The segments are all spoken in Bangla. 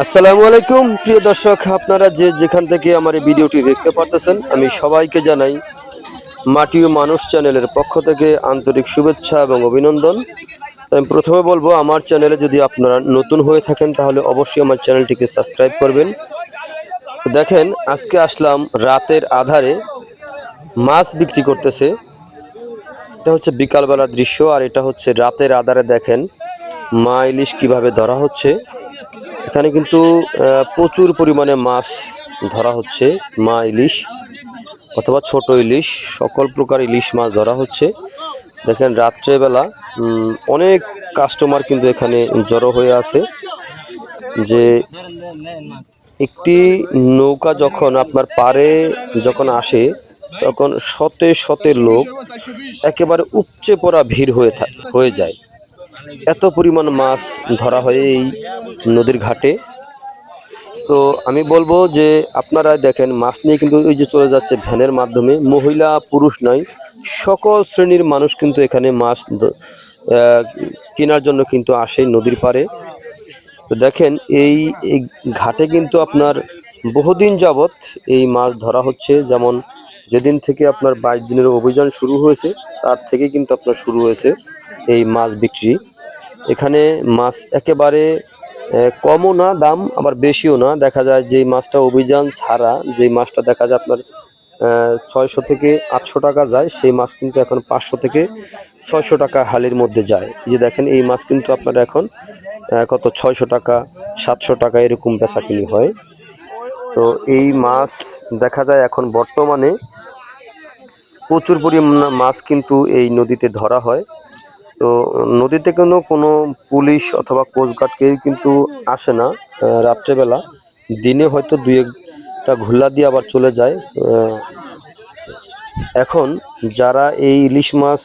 আসসালামু আলাইকুম। প্রিয় দর্শক, আপনারা যে যেখান থেকে আমার এই ভিডিওটি দেখতে পারতেছেন, আমি সবাইকে জানাই মাটি ও মানুষ চ্যানেলের পক্ষ থেকে আন্তরিক শুভেচ্ছা এবং অভিনন্দন। আমি প্রথমে বলব, আমার চ্যানেলে যদি আপনারা নতুন হয়ে থাকেন, তাহলে অবশ্যই আমার চ্যানেলটিকে সাবস্ক্রাইব করবেন। দেখেন, আজকে আসলাম রাতের আধারে মাছ বিক্রি করতেছে। এটা হচ্ছে বিকালবেলার দৃশ্য, আর এটা হচ্ছে রাতের আধারে দেখেন মা ইলিশ কীভাবে ধরা হচ্ছে। এখানে কিন্তু প্রচুর পরিমাণে মাছ ধরা হচ্ছে, মা ইলিশ অথবা ছোট ইলিশ, সকল প্রকার ইলিশ মাছ ধরা হচ্ছে। দেখেন, রাত্রেবেলা অনেক কাস্টমার কিন্তু এখানে জড়ো হয়ে আছে যে একটি নৌকা যখন আপনার পারে যখন আসে, তখন শতে শতে লোক একেবারে উপচে পড়া ভিড় হয়ে হয়ে যায়। এত পরিমাণ মাছ ধরা হয় এই নদীর ঘাটে। তো আমি বলব যে আপনারা দেখেন, মাছ নিয়ে কিন্তু ওই যে চলে যাচ্ছে ভ্যানের মাধ্যমে, মহিলা, পুরুষ নয়, সকল শ্রেণির মানুষ কিন্তু এখানে মাছ কেনার জন্য কিন্তু আসে নদীর পাড়ে। তো দেখেন এই ঘাটে কিন্তু আপনার বহুদিন যাবৎ এই মাছ ধরা হচ্ছে। যেমন যেদিন থেকে আপনার বাইশ দিনের অভিযান শুরু হয়েছে, তার থেকে কিন্তু আপনার শুরু হয়েছে। এই মাছ বিক্রি। এখানে মাছ একেবারে কমও না, দাম আবার বেশিও না। দেখা যায় যে মাছটা অভিযান ছাড়া যে মাছটা দেখা যায় আপনার ছয়শো থেকে আটশো টাকা যায়, সেই মাছ কিন্তু এখন পাঁচশো থেকে ছয়শো টাকা হালের মধ্যে যায়। যে দেখেন, এই মাছ কিন্তু আপনার এখন কত ছয়শো টাকা, সাতশো টাকা এরকম বেচা কিনি হয়। তো এই মাছ দেখা যায় এখন বর্তমানে প্রচুর পরিমাণ মাছ কিন্তু এই নদীতে ধরা হয়। তো নদীতে কোনো কোনো পুলিশ অথবা কোস্টগার্ড কেউ কিন্তু আসে না রাত্রেবেলা। দিনে হয়তো দুই একটা ঘুল্লা দিয়ে আবার চলে যায় এখন যারা এই ইলিশ মাছ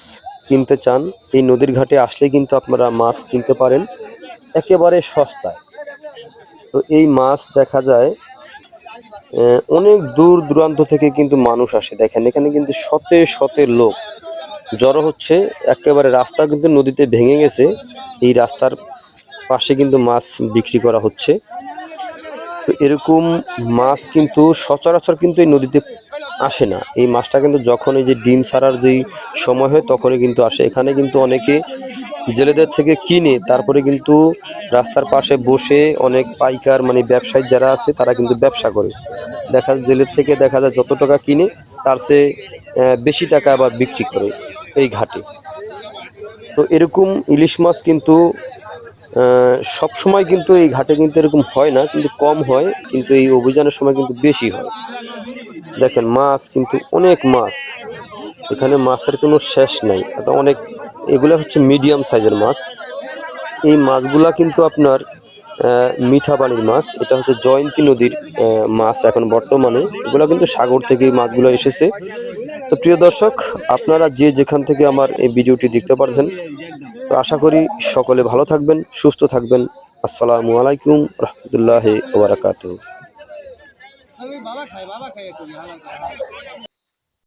কিনতে চান, এই নদীর ঘাটে আসলে কিন্তু আপনারা মাছ কিনতে পারেন, একেবারে সস্তায়। তো এই মাছ দেখা যায় অনেক দূর দূরান্ত থেকে কিন্তু মানুষ আসে। দেখেন, এখানে কিন্তু শতে শতে লোক। জড়ো হচ্ছে একেবারে রাস্তা কিন্তু নদীতে ভেঙে গেছে। এই রাস্তার পাশে কিন্তু মাছ বিক্রি করা হচ্ছে। তো এরকম মাছ কিন্তু সচরাচর কিন্তু এই নদীতে আসে না। এই মাছটা কিন্তু যখন এই যে ডিম ছাড়ার যেই সময় হয় তখনই কিন্তু আসে। এখানে কিন্তু অনেকে জেলেদের থেকে কিনে তারপরে কিন্তু রাস্তার পাশে বসে অনেক পাইকার মানে ব্যবসায়ী যারা আছে তারা কিন্তু ব্যবসা করে। দেখা জেলের থেকে দেখা যায় যত টাকা কিনে তার আহ, বেশি টাকা আবার বিক্রি করে। এই ঘাটে। তো এরকম ইলিশ মাছ কিন্তু সব সময় কিন্তু এই ঘাটে কিন্তু এরকম হয় না, কিন্তু কম হয়, কিন্তু এই অভিযানের সময় কিন্তু বেশি হয়। দেখেন, মাছ কিন্তু অনেক মাছ। এখানে মাছের কোনো শেষ নাই। এটা অনেক, এগুলো হচ্ছে মিডিয়াম সাইজের মাছ। এই মাছগুলা কিন্তু আপনার মিঠা পানির মাছ। এটা হচ্ছে জয়ন্তী নদীর মাছ এখন বর্তমানে। এগুলো কিন্তু সাগর থেকে মাছগুলো এসেছে। তো প্রিয় দর্শক, আপনারা যে যেখান থেকে আমার এই ভিডিওটি দেখতে পারছেন, তো আশা করি সকলে ভালো থাকবেন, সুস্থ থাকবেন। আসসালামু আলাইকুম রহমতুল্লাহ ওবরাকাতুহ